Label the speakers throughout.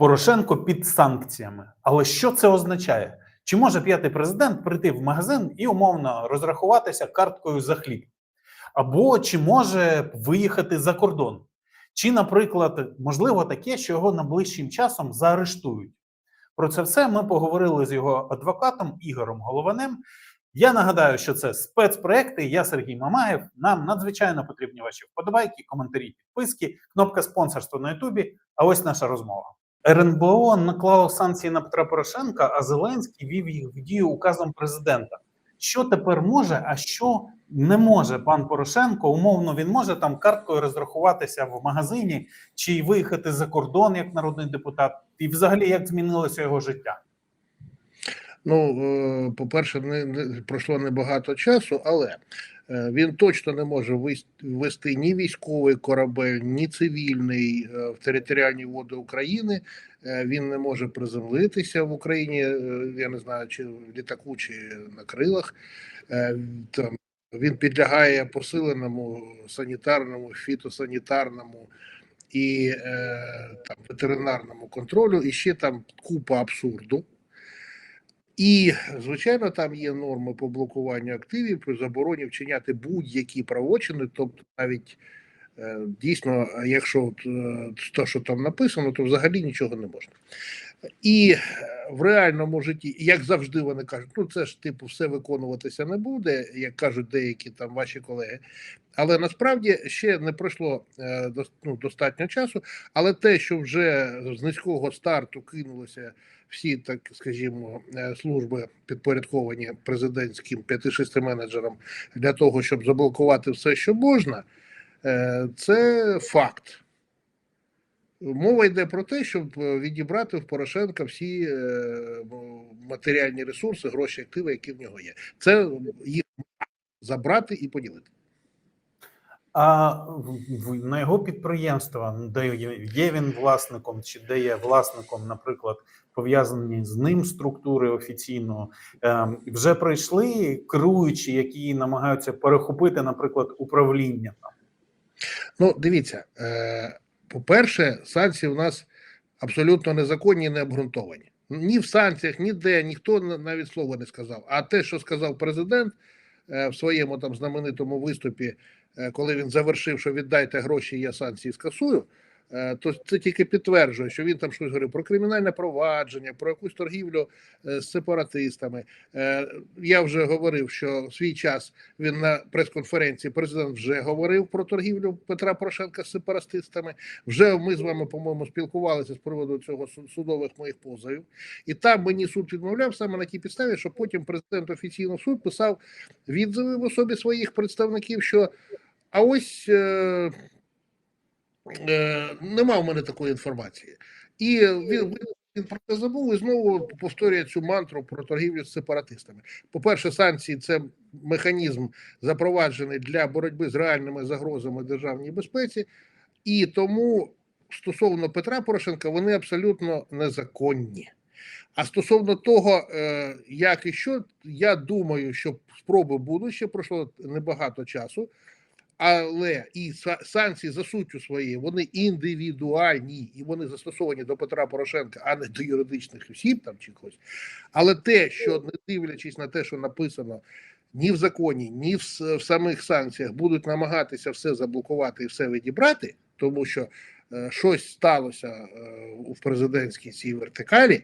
Speaker 1: Порошенко під санкціями. Але що це означає? Чи може п'ятий президент прийти в магазин і умовно розрахуватися карткою за хліб? Або чи може виїхати за кордон? Чи, наприклад, можливо таке, що його найближчим часом заарештують? Про це все ми поговорили з його адвокатом Ігорем Голованем. Я нагадаю, що це спецпроекти. Я Сергій Мамаєв. Нам надзвичайно потрібні ваші вподобайки, коментарі, підписки, кнопка спонсорства на Ютубі. А ось наша розмова. РНБО наклало санкції на Петра Порошенка, а Зеленський вів їх в дію указом президента. Що тепер може, а що не може пан Порошенко? Умовно, він може там карткою розрахуватися в магазині чи виїхати за кордон як народний депутат, і взагалі як змінилося його життя?
Speaker 2: Ну, е, по-перше, не, не пройшло небагато часу, але він точно не може вис- вести ні військовий корабель, ні цивільний е, в територіальні води України. Е, Він не може приземлитися в Україні. е, Я не знаю, чи в літаку, чи на крилах. Е, Там він підлягає посиленому санітарному, фітосанітарному і е, там ветеринарному контролю, і ще там купа абсурду. І, звичайно, там є норми по блокуванню активів при забороні вчиняти будь-які правочини, тобто навіть е, дійсно, якщо от, е, те, що там написано, то взагалі нічого не можна. І е, в реальному житті, як завжди, вони кажуть, ну це ж типу все виконуватися не буде, як кажуть деякі там ваші колеги. Але насправді ще не пройшло ну, достатньо часу. Але те, що вже з низького старту кинулося всі, так скажімо, е, служби підпорядковані президентським 5-6 менеджерам для того, щоб заблокувати все, що можна, е, це факт. Мова йде про те, щоб е, відібрати в Порошенка всі матеріальні ресурси, гроші, активи, які в нього є. Це їх забрати і поділити.
Speaker 1: А на його підприємства, де є він власником, чи де є власником, наприклад, пов'язані з ним структури офіційно, ем, вже прийшли керуючі, які намагаються перехопити, наприклад, управління.
Speaker 2: Ну, дивіться, е, по-перше, санкції у нас абсолютно незаконні і не обґрунтовані. Ні в санкціях, ніде ніхто на- навіть слова не сказав. А те, що сказав президент е, в своєму там знаменитому виступі, е, коли він завершив, що віддайте гроші, я санкції скасую. Е, То це тільки підтверджує, що він там щось говорив про кримінальне провадження, про якусь торгівлю е, з сепаратистами. Е, Я вже говорив, що в свій час він на прес-конференції президент вже говорив про торгівлю Петра Порошенка з сепаратистами. Вже ми з вами, по-моєму, спілкувалися з приводу цього судових моїх позовів. І там мені суд відмовляв саме на тій підставі, що потім президент офіційно суд писав відзиви в особі своїх представників, що а ось нема в мене такої інформації. І він, він про це забув і знову повторює цю мантру про торгівлю з сепаратистами. По-перше, санкції це механізм запроваджений для боротьби з реальними загрозами державній безпеці, і тому стосовно Петра Порошенка вони абсолютно незаконні. А стосовно того, е, як і що, я думаю, що спроби будуть ще пройшло небагато часу, але і са- санкції за суттю своєю вони індивідуальні і вони застосовані до Петра Порошенка, а не до юридичних осіб там чи когось. Але те, що не дивлячись на те, що написано ні в законі, ні в, в самих санкціях, будуть намагатися все заблокувати і все відібрати, тому що е, щось сталося е, в президентській цій вертикалі.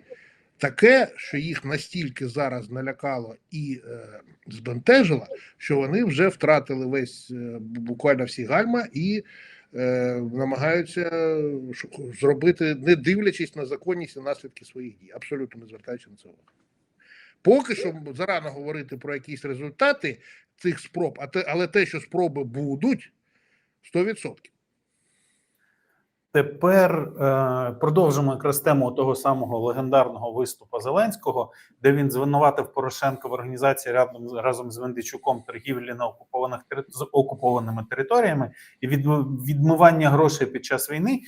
Speaker 2: Таке, що їх настільки зараз налякало і е, збентежило, що вони вже втратили весь е, буквально всі гальма і е, намагаються зробити, не дивлячись на законність і наслідки своїх дій, абсолютно не звертаючи на це увагу. Поки що зарано говорити про якісь результати цих спроб, а те, але те, що спроби будуть, 100%.
Speaker 1: Тепер е, продовжимо якраз тему того самого легендарного виступу Зеленського, де він звинуватив Порошенка в організації разом, разом з Вендичуком торгівлі на окупованих з окупованими територіями і відм- відмивання грошей під час війни.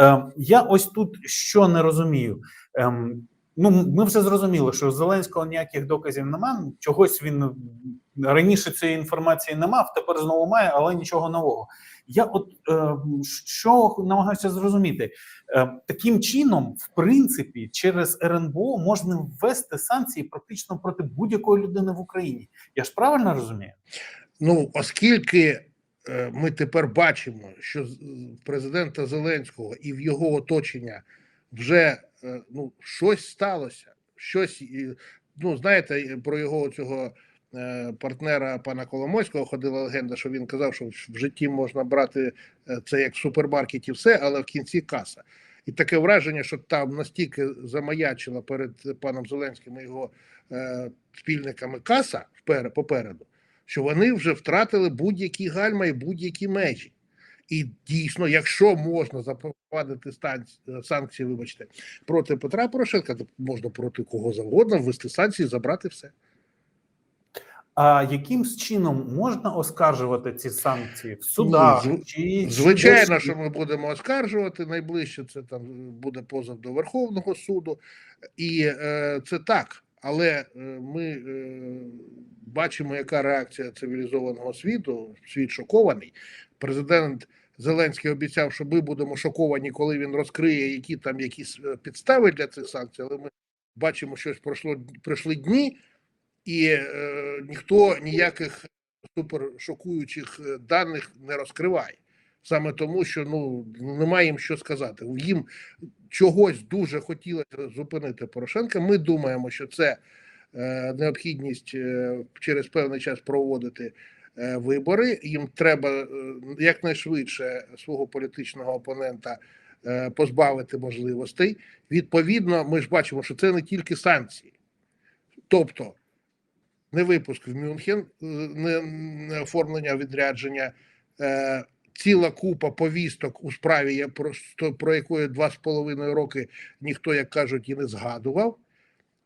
Speaker 1: Е, я ось тут що не розумію. Ем, Ну, ми вже зрозуміли, що Зеленського ніяких доказів немає. Чогось він раніше цієї інформації не мав, тепер знову має, але нічого нового. Я от е, що намагаюся зрозуміти, е, таким чином, в принципі, через РНБО можна ввести санкції практично проти будь-якої людини в Україні. Я ж правильно розумію?
Speaker 2: Ну, оскільки е, ми тепер бачимо, що президента Зеленського і в його оточення вже е, ну, щось сталося, щось, ну, знаєте, про його цього е, партнера пана Коломойського ходила легенда, що він казав, що в житті можна брати е, це як в супермаркеті все, але в кінці каса. І таке враження, що там настільки замаячила перед паном Зеленським і його е, спільниками каса впер- попереду, що вони вже втратили будь-які гальма і будь-які межі. І дійсно, якщо можна запровадити санкції, вибачте, проти Петра Порошенка, то можна проти кого завгодно ввести санкції, забрати все.
Speaker 1: А яким чином можна оскаржувати ці санкції в судах?
Speaker 2: Ні, зв-
Speaker 1: чи,
Speaker 2: Звичайно, що ми будемо оскаржувати. Найближче це там буде позов до Верховного суду, і е, це так. Але е, ми е, бачимо, яка реакція цивілізованого світу. Світ шокований. Президент Зеленський обіцяв, що ми будемо шоковані, коли він розкриє, які там якісь е, підстави для цих санкцій. Але ми бачимо, що пройшло пройшли дні, і е, ніхто ніяких супершокуючих е, даних не розкриває. Саме тому, що ну немає їм що сказати. Їм чогось дуже хотілося зупинити Порошенка. Ми думаємо, що це е, необхідність е, через певний час проводити вибори. Їм треба е, якнайшвидше свого політичного опонента е, позбавити можливостей. Відповідно, ми ж бачимо, що це не тільки санкції, тобто не випуск в Мюнхен, е, не, оформлення відрядження. Е, ціла купа повісток у справі, просто про якої два з половиною роки ніхто, як кажуть, і не згадував.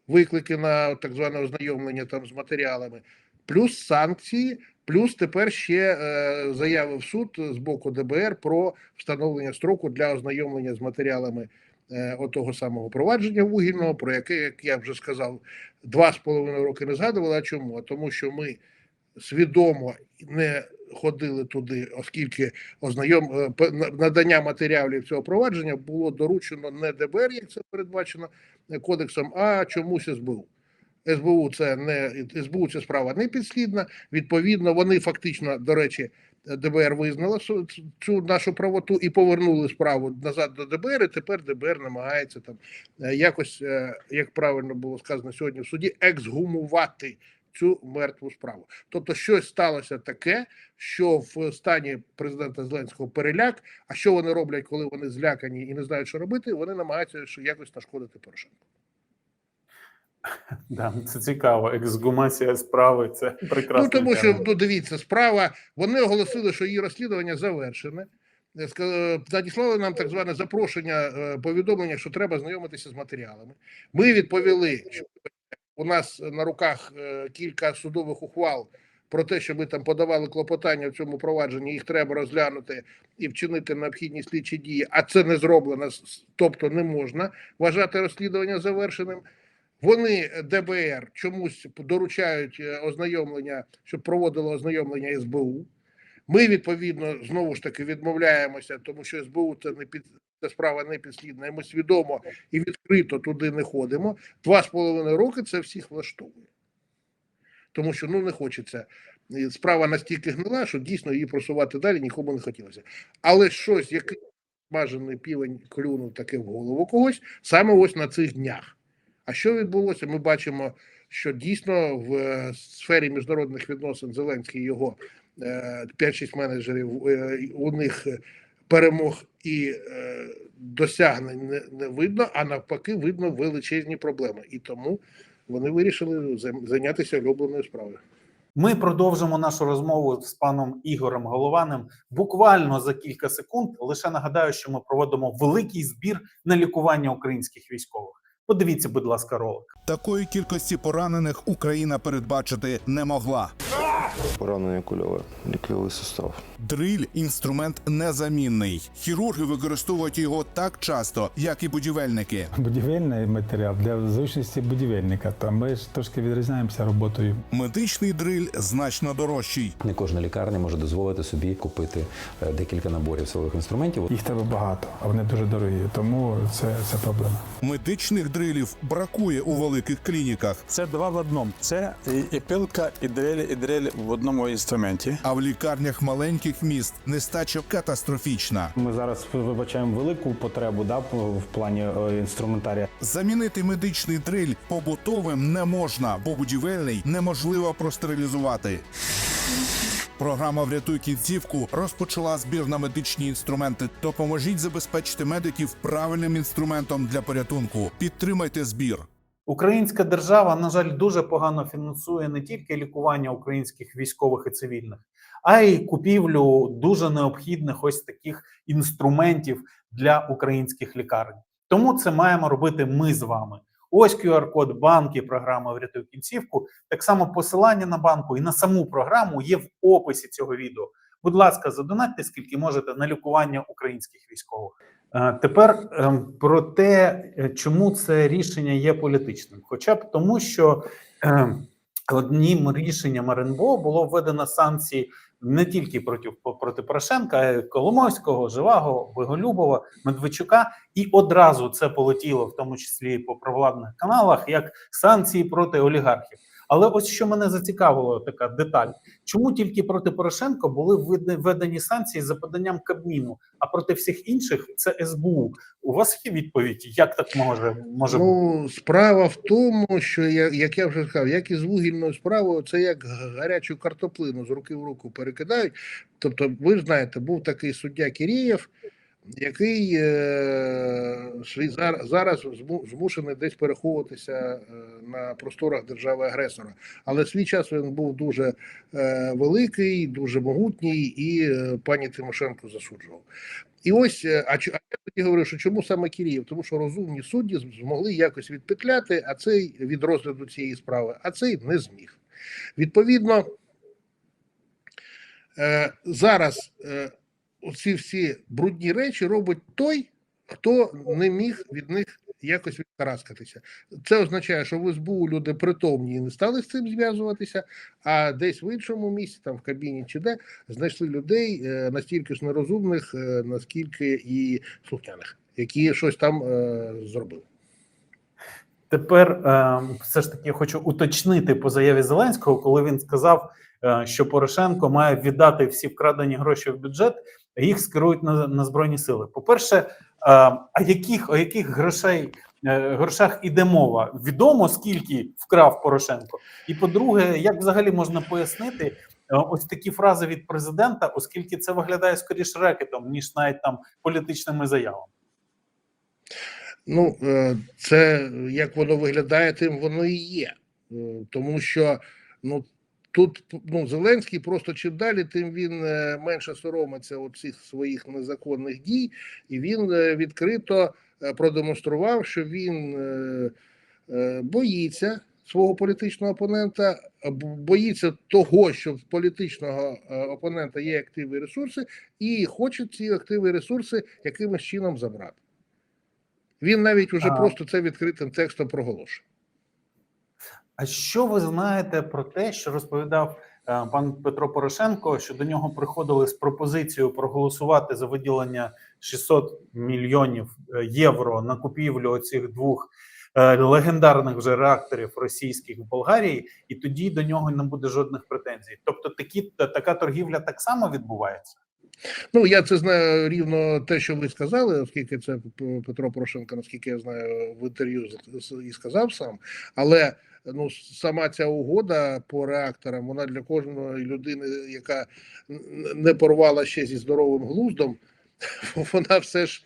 Speaker 2: Виклики на так зване ознайомлення там з матеріалами, плюс санкції, плюс тепер ще е, заяви в суд з боку ДБР про встановлення строку для ознайомлення з матеріалами е, отого самого провадження вугільного, про яке, як я вже сказав, два з половиною роки не згадували. А чому? Тому, що ми свідомо не ходили туди, оскільки ознайом е, надання матеріалів цього провадження було доручено не ДБР, як це передбачено е, кодексом, а чомусь СБУ. СБУ це не СБУ це справа не підслідна. Відповідно, вони фактично, до речі, ДБР визнала цю- нашу правоту і повернули справу назад до ДБР. І тепер ДБР намагається там е, якось, е, як правильно було сказано сьогодні в суді, ексгумувати цю мертву справу. Тобто, щось сталося таке, що в стані президента Зеленського переляк. А що вони роблять, коли вони злякані і не знають, що робити? Вони намагаються якось нашкодити Порошенку.
Speaker 1: Да, це цікаво. Ексгумація справи це прекрасно.
Speaker 2: Ну тому що ну дивіться, справа вони оголосили, що її розслідування завершене. Е, Надіслали нам так зване запрошення е, повідомлення, що треба знайомитися з матеріалами. Ми відповіли, що у нас на руках е, кілька судових ухвал про те, що ми там подавали клопотання в цьому провадженні, їх треба розглянути і вчинити необхідні слідчі дії, а це не зроблено, тобто не можна вважати розслідування завершеним. Вони е, ДБР чомусь доручають е, ознайомлення, щоб проводило ознайомлення СБУ. Ми відповідно знову ж таки відмовляємося, тому що СБУ це не під це справа не підслідна. Ми свідомо і відкрито туди не ходимо. Два з половиною роки це всіх влаштовує, тому що ну не хочеться. Справа настільки гнила, що дійсно її просувати далі нікому не хотілося. Але щось, який смажений півень клюнув таке в голову когось, саме ось на цих днях. А що відбулося? Ми бачимо, що дійсно в е, сфері міжнародних відносин Зеленський його е, 5-6 менеджерів е, у них е, перемог і е, досягнень не, не видно, а навпаки, видно величезні проблеми. І тому вони вирішили зайнятися улюбленою справою.
Speaker 1: Ми продовжимо нашу розмову з паном Ігорем Голованим буквально за кілька секунд. Лише нагадаю, що ми проводимо великий збір на лікування українських військових. Подивіться, будь ласка, ролик.
Speaker 3: Такої кількості поранених Україна передбачити не могла. Поранення кульове, лікльовий сустав.
Speaker 4: Дриль інструмент незамінний. Хірурги використовують його так часто, як і будівельники.
Speaker 5: Будівельний матеріал для зручності будівельника. То ми ж трошки відрізняємося роботою.
Speaker 4: Медичний дриль значно дорожчий.
Speaker 6: Не кожна лікарня може дозволити собі купити е, декілька наборів силових інструментів.
Speaker 5: Їх треба багато, а вони дуже дорогі, тому це, це проблема.
Speaker 4: Медичних дрилів бракує у великих клініках,
Speaker 7: Це два в одному. Це і, і пилка, і дрель, і дрель в одному інструменті.
Speaker 4: а в лікарнях маленьких міст нестача катастрофічна.
Speaker 8: Ми зараз вибачаємо велику потребу да, в плані е, інструментарія.
Speaker 4: Замінити медичний дриль побутовим не можна, бо будівельний неможливо простерилізувати. Програма Врятуй кінцівку розпочала збір на медичні інструменти. Допоможіть забезпечити медиків правильним інструментом для порятунку. Підтримайте збір.
Speaker 1: Українська держава, на жаль, дуже погано фінансує не тільки лікування українських військових і цивільних, а й купівлю дуже необхідних ось таких інструментів для українських лікарень. Тому це маємо робити ми з вами. Ось QR-код банки програми Врятуй кінцівку. Так само посилання на банку і на саму програму є в описі цього відео. Будь ласка, задонатьте скільки можете на лікування українських військових. Е, Тепер ем, про те, е, чому це рішення є політичним, хоча б тому, що ем, одним рішенням РНБО було введено санкції не тільки проти, проти Порошенка, а й Коломойського, Живаго, Боголюбова, Медведчука, і одразу це полетіло, в тому числі по провладних каналах, як санкції проти олігархів. Але ось що мене зацікавило, така деталь: чому тільки проти Порошенка були введені- санкції за поданням Кабміну, а проти всіх інших це СБУ. У вас є відповідь, як так може може бути?
Speaker 2: Ну, справа в тому, що я, як я вже сказав, як і з вугільною справою, це як гарячу картоплину з руки в руку перекидають. Тобто, ви ж знаєте, був такий суддя Кірієв, який е, зараз змушений десь переховуватися е, на просторах держави-агресора. Але свій час він був дуже е, великий, дуже могутній, і пані Тимошенко засуджував. І ось, а, я тоді говорю, що чому саме Кирієв? Тому що розумні судді змогли якось відпетляти, а цей від розгляду цієї справи, а цей не зміг. Відповідно, зараз оці всі брудні речі робить той, хто не міг від них якось відкараскатися. Це означає, що в СБУ люди притомні і не стали з цим зв'язуватися, а десь в іншому місці, там в кабіні чи де, знайшли людей е, настільки ж нерозумних, е, наскільки і слухняних, які щось там е, зробили.
Speaker 1: Тепер все ж таки хочу уточнити по заяві Зеленського, коли він сказав, що Порошенко має віддати всі вкрадені гроші в бюджет, їх скерують на, на збройні сили. По-перше, е, а яких о яких грошей е, грошах іде мова? Відомо скільки вкрав Порошенко. І по-друге, як взагалі можна пояснити е, ось такі фрази від президента, оскільки це виглядає скоріш рекетом, ніж навіть там політичними заявами.
Speaker 2: Ну, це як воно виглядає, тим воно і є. Тому що ну, тут ну, Зеленський просто чим далі, тим він е, менше соромиться оцих своїх незаконних дій, і він е, відкрито е, продемонстрував, що він боїться свого політичного опонента, боїться того, що в політичного опонента є активи і ресурси, і хоче ці активи і ресурси якимось чином забрати. Він навіть уже
Speaker 1: А.
Speaker 2: просто це відкритим текстом проголошує.
Speaker 1: А що ви знаєте про те, що розповідав е, пан Петро Порошенко, що до нього приходили з пропозицією проголосувати за виділення 600 мільйонів е, євро на купівлю оцих двох е, легендарних вже реакторів російських в Болгарії, і тоді до нього не буде жодних претензій. Тобто, такі та- така торгівля так само відбувається.
Speaker 2: Ну я це знаю рівно те, що ви сказали, оскільки це Петро Порошенко, наскільки я знаю, в інтерв'ю і сказав сам. Але ну сама ця угода по реакторам, вона для кожної людини, яка не порвала ще зі здоровим глуздом, вона все ж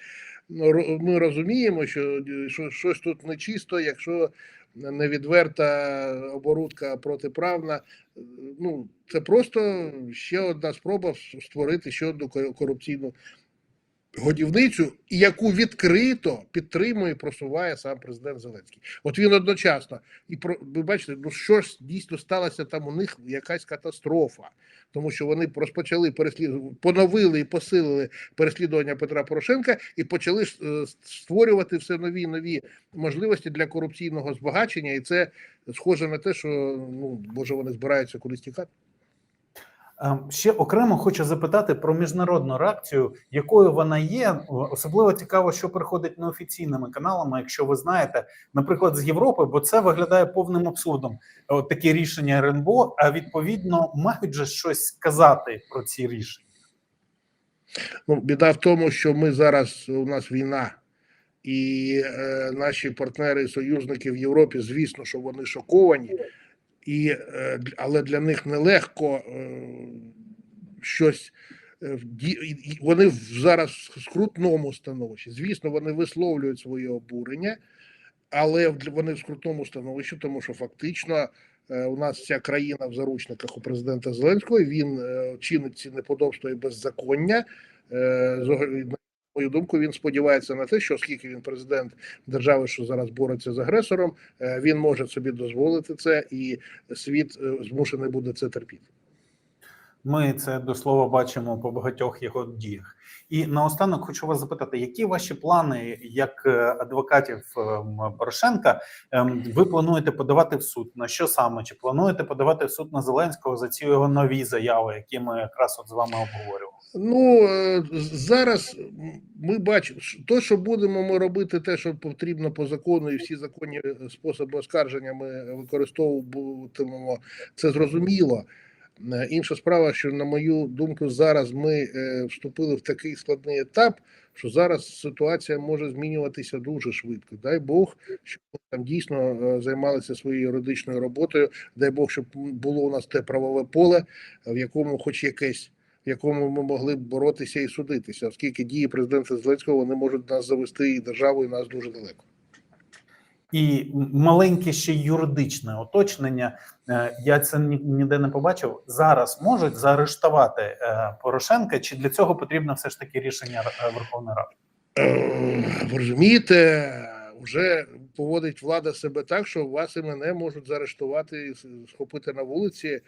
Speaker 2: ну, ми розуміємо, що, що щось тут нечисто, якщо невідверта оборудка протиправна. Ну це просто ще одна спроба створити ще одну корупційну годівницю, яку відкрито підтримує і просуває сам президент Зеленський. От він одночасно і про ви бачите, ну що ж дійсно сталося там у них якась катастрофа, тому що вони розпочали переслідувати, поновили і посилили переслідування Петра Порошенка і почали е, створювати все нові нові можливості для корупційного збагачення, і це схоже на те, що ну може вони збираються кудись тікати.
Speaker 1: Ем, Ще окремо хочу запитати про міжнародну реакцію, якою вона є. Особливо цікаво, що приходить неофіційними каналами, якщо ви знаєте, наприклад, з Європи, бо це виглядає повним абсурдом. От такі рішення РНБО, а відповідно мають же щось сказати про ці рішення.
Speaker 2: Ну, біда в тому, що ми зараз у нас війна, і е, наші партнери союзники в Європі, звісно, що вони шоковані, і, е, але для них нелегко е, щось. е, Вони зараз в скрутному становищі. Звісно, вони висловлюють своє обурення, але вони в скрутному становищі, тому що фактично у нас вся країна в заручниках у президента Зеленського. Він чинить ці неподобства і беззаконня. Мою думку, він сподівається на те, що оскільки він президент держави, що зараз бореться з агресором, е, він може собі дозволити це, і світ е, змушений буде це терпіти.
Speaker 1: Ми це до слова бачимо по багатьох його діях. І наостанок хочу вас запитати, які ваші плани як е, адвокатів ем, Порошенка ем, ви плануєте подавати в суд? На що саме? Чи плануєте подавати в суд на Зеленського за ці його нові заяви, які ми якраз от з вами обговорювали?
Speaker 2: Ну е, зараз ми бачимо, то, що будемо ми робити, те, що потрібно по закону, і всі законні е, способи оскарження ми використовуватимемо, це зрозуміло. Е, Інша справа, що на мою думку, зараз ми вступили в такий складний етап, що зараз ситуація може змінюватися дуже швидко. Дай Бог, щоб ми там дійсно займалися своєю юридичною роботою. Дай Бог, щоб було у нас те правове поле, в якому, хоч якесь в якому ми могли б боротися і судитися, оскільки дії президента Зеленського вони можуть нас завести і державу, і нас дуже далеко.
Speaker 1: І маленьке ще юридичне уточнення. Е, Я це ніде не побачив. Зараз можуть заарештувати е, Порошенка, чи для цього потрібно все ж таки рішення е, Верховної Ради?
Speaker 2: Ви розумієте, вже поводить влада себе так, що вас і мене можуть заарештувати, і схопити на вулиці.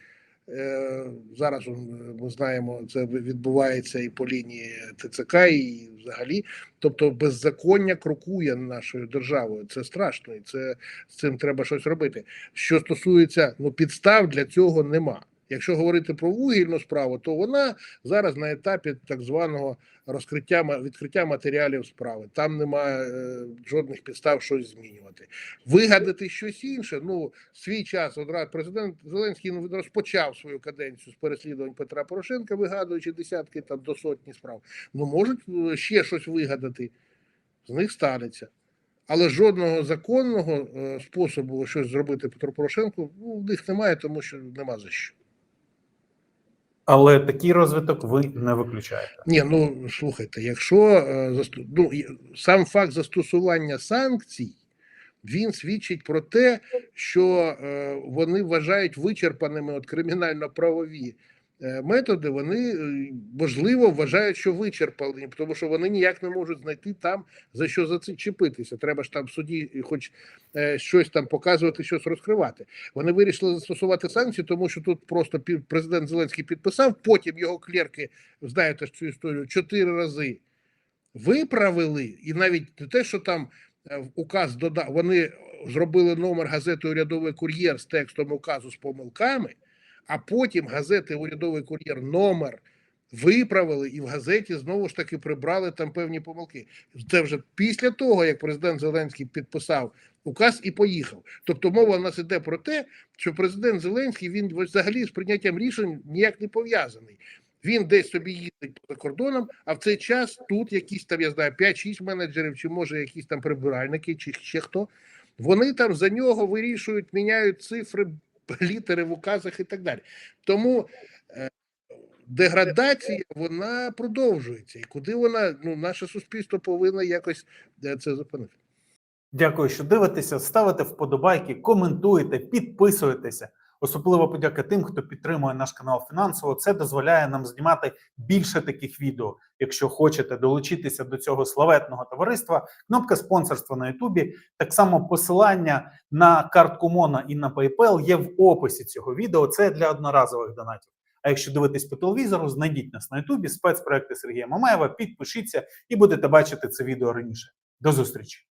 Speaker 2: Е, Зараз е, ми знаємо, це відбувається і по лінії ТЦК, і взагалі. Тобто беззаконня крокує нашою державою. Це страшно, і це з цим треба щось робити. Що стосується ну підстав для цього нема. Якщо говорити про вугільну справу, то вона зараз на етапі так званого розкриття відкриття матеріалів справи. Там немає е, жодних підстав щось змінювати. Вигадати щось інше. Ну свій час одразу президент Зеленський ну, розпочав свою каденцію з переслідувань Петра Порошенка, вигадуючи десятки там до сотні справ. Ну можуть е, ще щось вигадати. З них станеться. Але жодного законного е, способу щось зробити Петру Порошенку ну, в них немає, тому що нема за що.
Speaker 1: Але такий розвиток ви не виключаєте.
Speaker 2: Ні, ну слухайте, якщо е, ну, сам факт застосування санкцій, він свідчить про те, що е, вони вважають вичерпаними от кримінально-правові методи, вони е, можливо вважають, що вичерпані, тому що вони ніяк не можуть знайти там за що зачепитися. Треба ж там суді, е, хоч е, щось там показувати, щось розкривати. Вони вирішили застосувати санкції, тому що тут просто президент Зеленський підписав, потім його клерки, знаєте ж цю історію, чотири рази виправили, і навіть не те, що там е, указ додав, вони зробили номер газети Урядовий кур'єр з текстом указу з помилками, а потім газети Урядовий кур'єр номер виправили, і в газеті знову ж таки прибрали там певні помилки. Це вже після того, як президент Зеленський підписав указ і поїхав. Тобто мова в нас іде про те, що президент Зеленський він взагалі з прийняттям рішень ніяк не пов'язаний. Він десь собі їздить за кордоном, а в цей час тут якісь там, я знаю, 5-6 менеджерів, чи може якісь там прибиральники, чи ще хто. Вони там за нього вирішують, міняють цифри, літери в указах і так далі. Тому е, деградація вона продовжується. І куди вона, ну, наше суспільство повинно якось е, це зупинити.
Speaker 1: Дякую, що дивитеся, ставите вподобайки, коментуєте, підписуєтеся. Особливо подяка тим, хто підтримує наш канал фінансово. Це дозволяє нам знімати більше таких відео. Якщо хочете долучитися до цього славетного товариства, кнопка спонсорства на Ютубі. Так само посилання на картку Мона і на PayPal є в описі цього відео. Це для одноразових донатів. А якщо дивитесь по телевізору, знайдіть нас на Ютубі, спецпроекти Сергія Мамаєва, підпишіться і будете бачити це відео раніше. До зустрічі!